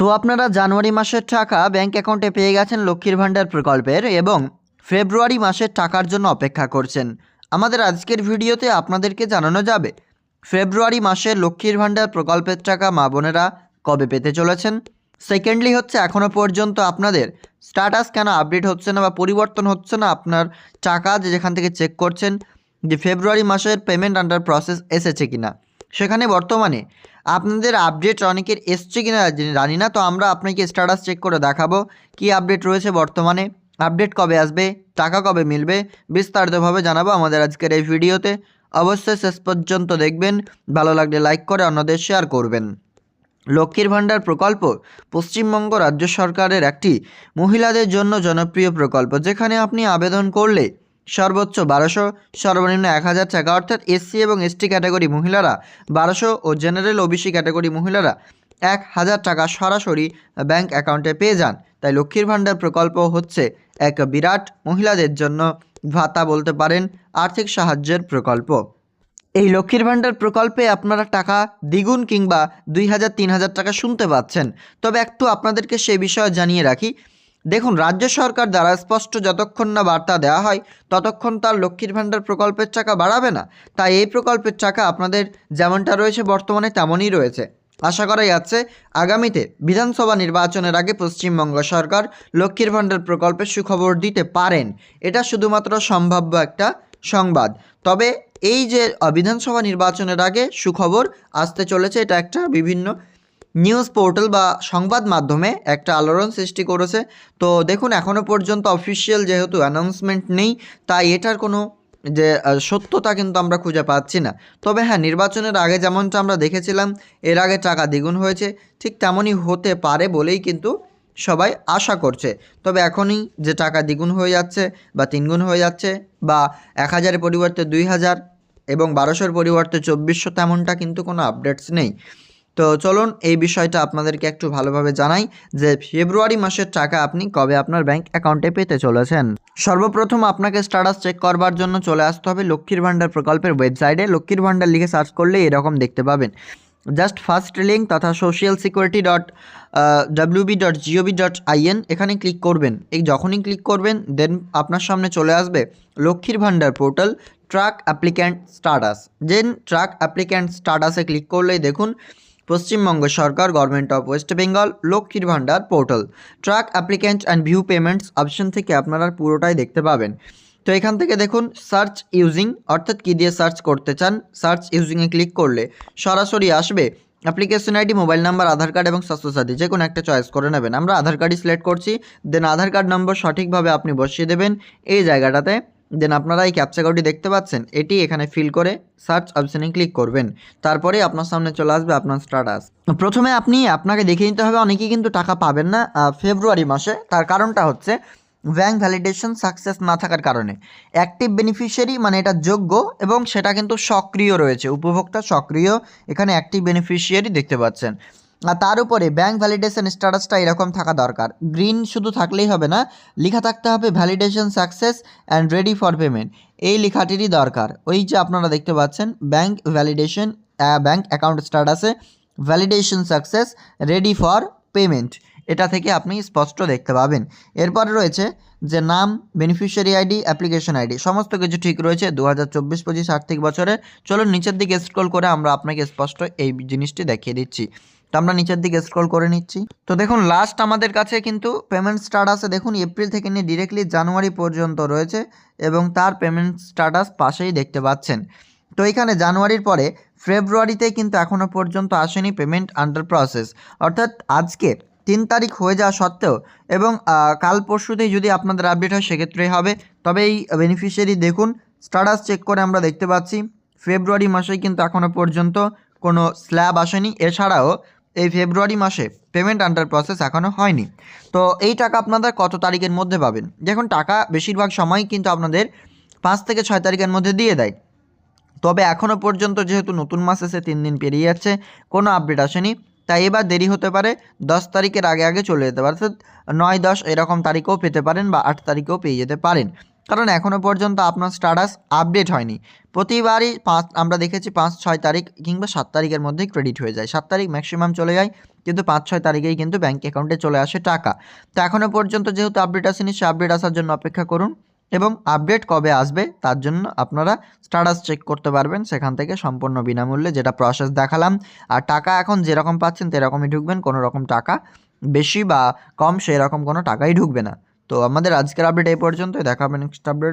তো আপনারা জানুয়ারি মাসের টাকা ব্যাংক অ্যাকাউন্টে পেয়ে গেছেন লক্ষ্মীর ভাণ্ডার প্রকল্পের এবং ফেব্রুয়ারি মাসের টাকার জন্য অপেক্ষা করছেন। আমাদের আজকের ভিডিওতে আপনাদেরকে জানানো যাবে, ফেব্রুয়ারি মাসে লক্ষ্মীর ভাণ্ডার প্রকল্পের টাকা মা বোনেরা কবে পেতে চলেছেন? সেকেন্ডলি হচ্ছে এখনও পর্যন্ত আপনাদের স্ট্যাটাস কেন আপডেট হচ্ছে না বা পরিবর্তন হচ্ছে না আপনার টাকা যে যেখান থেকে চেক করছেন, যে ফেব্রুয়ারি মাসের পেমেন্ট আন্ডার প্রসেস এসেছে কিনা? সেখানে বর্তমানে আপনাদের আপডেট অনেকের এসছে কিনা জানি- জানি না, তো আমরা আপনাকে স্ট্যাটাস চেক করে দেখাবো কি আপডেট রয়েছে বর্তমানে। আপডেট কবে আসবে, টাকা কবে মিলবে, বিস্তারিতভাবে জানাব আমাদের আজকের এই ভিডিওতে। অবশ্যই শেষ পর্যন্ত দেখবেন, ভালো লাগলে লাইক করে অন্যদের শেয়ার করবেন। লক্ষ্মীর ভাণ্ডার প্রকল্প পশ্চিমবঙ্গ রাজ্য সরকারের একটি মহিলাদের জন্য জনপ্রিয় প্রকল্প, যেখানে আপনি আবেদন করলে সর্বোচ্চ বারোশো, সর্বনিম্ন এক হাজার টাকা। অর্থাৎ এসসি এবং এসটি ক্যাটাগরি মহিলারা, বারোশো ও জেনারেল ওবিসি ক্যাটাগরি মহিলারা এক হাজার টাকা সরাসরি ব্যাংক অ্যাকাউন্টে পেয়ে যান। তাই লক্ষ্মীর ভাণ্ডার প্রকল্প হচ্ছে এক বিরাট মহিলাদের জন্য ভাতা বলতে পারেন আর্থিক সাহায্যের প্রকল্প। এই লক্ষ্মীর ভাণ্ডার প্রকল্পে আপনারা টাকা দ্বিগুণ কিংবা দুই হাজার, তিন হাজার টাকা শুনতে পাচ্ছেন। তবে একটু আপনাদেরকে সে বিষয়ে জানিয়ে রাখি দেখুন, রাজ্য সরকার দ্বারা স্পষ্ট যতক্ষণ না বার্তা দেওয়া হয়, ততক্ষণ তার লক্ষ্মীর ভাণ্ডার প্রকল্পের টাকা বাড়াবে না। তাই এই প্রকল্পের টাকা আপনাদের যেমনটা রয়েছে বর্তমানে, তেমনই রয়েছে। আশা করা যাচ্ছে, আগামীতে বিধানসভা নির্বাচনের আগে পশ্চিমবঙ্গ সরকার লক্ষ্মীর ভাণ্ডার প্রকল্পের সুখবর দিতে পারেন। এটা শুধুমাত্র সম্ভাব্য একটা সংবাদ। তবে এই যে বিধানসভা নির্বাচনের আগে সুখবর আসতে চলেছে, এটা একটা বিভিন্ন নিউজ পোর্টাল বা সংবাদ মাধ্যমে একটা আলোড়ন সৃষ্টি করেছে। তো দেখুন এখনও পর্যন্ত অফিসিয়াল যেহেতু অ্যানাউন্সমেন্ট নেই, তাই এটার কোনো যে সত্যতা কিন্তু আমরা খুঁজে পাচ্ছি না। তবে হ্যাঁ নির্বাচনের আগে যেমনটা আমরা দেখেছিলাম, এর আগে টাকা দ্বিগুণ হয়েছে, ঠিক তেমনই হতে পারে বলেই কিন্তু সবাই আশা করছে। তবে এখনই যে টাকা দ্বিগুণ হয়ে যাচ্ছে বা তিনগুণ হয়ে যাচ্ছে বা এক হাজারের পরিবর্তে দুই হাজার এবং বারোশোর পরিবর্তে চব্বিশশো তেমনটা কিন্তু কোনো আপডেটস নেই। তো চলুন এই বিষয়টা আপনাদেরকে একটু ভালোভাবে জানাই যে ফেব্রুয়ারি মাসের টাকা আপনি কবে আপনার ব্যাংক অ্যাকাউন্টে পেতে চলেছেন। সর্বপ্রথম আপনাকে স্ট্যাটাস চেক করবার জন্য চলে আসতে হবে লক্ষ্মীর ভাণ্ডার প্রকল্পের ওয়েবসাইটে। লক্ষ্মীর ভাণ্ডার লিখে সার্চ করলে এরকম দেখতে পাবেন। জাস্ট ফার্স্ট লিঙ্ক তথা social security dot WB dot GOV dot IN এখানে ক্লিক করবেন। এই যখনই ক্লিক করবেন দেন আপনার সামনে চলে আসবে Lakshmir Bhandar portal track applicant status then track applicant স্টাটাসে click করলেই দেখুন পশ্চিমবঙ্গ সরকার government of West Bengal Lakshmir Bhandar portal track applicant and view payments option থেকে আপনারা পুরোটাই দেখতে পাবেন। তো এখান থেকে দেখুন সার্চ ইউজিং অর্থাৎ কী দিয়ে সার্চ করতে চান? সার্চ ইউজিংয়ে ক্লিক করলে সরাসরি আসবে। Application ID mobile number Aadhaar card এবং স্বাস্থ্যসাথী, যে কোনো একটা চয়েস করে নেবেন। আমরা আধার কার্ডই সিলেক্ট করছি দেন আধার কার্ড নম্বর সঠিকভাবে আপনি বসিয়ে দেবেন। এই জায়গাটাতে দেন আপনারা এই ক্যাপচা কোডটি দেখতে পাচ্ছেন। এটি এখানে ফিল করে সার্চ অপশানে ক্লিক করবেন। তারপরে আপনার সামনে চলে আসবে আপনার স্ট্যাটাস প্রথমে আপনি আপনাকে দেখে নিতে হবে, অনেকেই কিন্তু টাকা পাবেন না ফেব্রুয়ারি মাসে। তার কারণটা হচ্ছে ব্যাংক ভ্যালিডেশন সাকসেস না থাকার কারণে। অ্যাক্টিভ বেনিফিশিয়ারি মানে এটা যোগ্য এবং সেটা কিন্তু সক্রিয় রয়েছে। উপভোক্তা সক্রিয় এখানে অ্যাক্টিভ বেনিফিশিয়ারি দেখতে পাচ্ছেন। আর তার উপরে ব্যাংক ভ্যালিডেশন স্ট্যাটাসটা এরকম থাকা দরকার। গ্রিন শুধু থাকলেই হবে না, লেখা থাকতে হবে validation success and ready for payment এই লেখাটিরই দরকার। ওই যে আপনারা দেখতে পাচ্ছেন ব্যাংক ভ্যালিডেশন ব্যাংক অ্যাকাউন্ট স্ট্যাটাসে validation success ready for payment এটা থেকে আপনি স্পষ্ট দেখতে পাবেন। এরপরে রয়েছে যে নাম বেনিফিশিয়ারি আইডি অ্যাপ্লিকেশন আইডি সমস্ত কিছু ঠিক রয়েছে দু হাজার চব্বিশ পঁচিশ আর্থিক বছরে চলুন নিচের দিকে স্ক্রল করে আমরা আপনাকে স্পষ্ট এই জিনিসটি দেখিয়ে দিচ্ছি। তো আমরা নিচের দিকে স্ক্রল করে নিচ্ছি। তো দেখুন লাস্ট আমাদের কাছে কিন্তু পেমেন্ট স্ট্যাটাসে দেখুন এপ্রিল থেকে নিয়ে ডিরেক্টলি জানুয়ারি পর্যন্ত রয়েছে এবং তার পেমেন্ট স্ট্যাটাস পাশেই দেখতে পাচ্ছেন। তো এখানে জানুয়ারির পরে ফেব্রুয়ারিতে কিন্তু এখনও পর্যন্ত আসেনি পেমেন্ট আন্ডার প্রসেস অর্থাৎ আজকে তিন তারিখ হয়ে যাওয়া সত্ত্বেও এবং কাল পরশুতেই যদি আপনাদের আপডেট হয় সেক্ষেত্রেই হবে। তবে এই বেনিফিশিয়ারি দেখুন স্ট্যাটাস চেক করে আমরা দেখতে পাচ্ছি। ফেব্রুয়ারি মাসে কিন্তু এখনও পর্যন্ত কোনো স্ল্যাব আসেনি। এছাড়াও এই ফেব্রুয়ারি মাসে পেমেন্ট আন্ডার প্রসেস এখনও হয়নি। তো এই টাকা আপনাদের কত তারিখের মধ্যে পাবেন? দেখুন, টাকা বেশিরভাগ সময় কিন্তু আপনাদের পাঁচ থেকে ছয় তারিখের মধ্যে দিয়ে দেয়। তবে এখনও পর্যন্ত যেহেতু নতুন মাস এসে তিন দিন পেরিয়ে যাচ্ছে, কোনো আপডেট আসেনি। তাই এবার দেরি হতে পারে, দশ তারিখের আগে আগে চলে যেতে পারে। নয় দশ এরকম তারিখেও পেতে পারেন বা আট তারিখেও পেয়ে যেতে পারেন। কারণ এখনও পর্যন্ত আপনার স্ট্যাটাস আপডেট হয়নি। প্রতিবারই পাঁচ, আমরা দেখেছি পাঁচ, ছয় তারিখ কিংবা সাত তারিখের মধ্যেই ক্রেডিট হয়ে যায়। সাত তারিখ ম্যাক্সিমাম চলে যায়, কিন্তু পাঁচ, ছয় তারিখেই কিন্তু ব্যাঙ্ক অ্যাকাউন্টে চলে আসে টাকা। তো এখনও পর্যন্ত যেহেতু আপডেট আসেনি, সে আপডেট আসার জন্য অপেক্ষা করুন এবং আপডেট কবে আসবে তার জন্য আপনারা স্ট্যাটাস চেক করতে পারবেন, সেখান থেকে সম্পূর্ণ বিনামূল্যে যেটা প্রসেস দেখালাম। আর টাকা এখন যেরকম পাচ্ছেন সেরকমই ঢুকবেন কোনো রকম টাকা বেশি বা কম সেই রকম কোনো টাকাই ঢুকবে না। তো আমাদের আজকের আপডেট এই পর্যন্তই। দেখা হবে নেক্সট আপডেট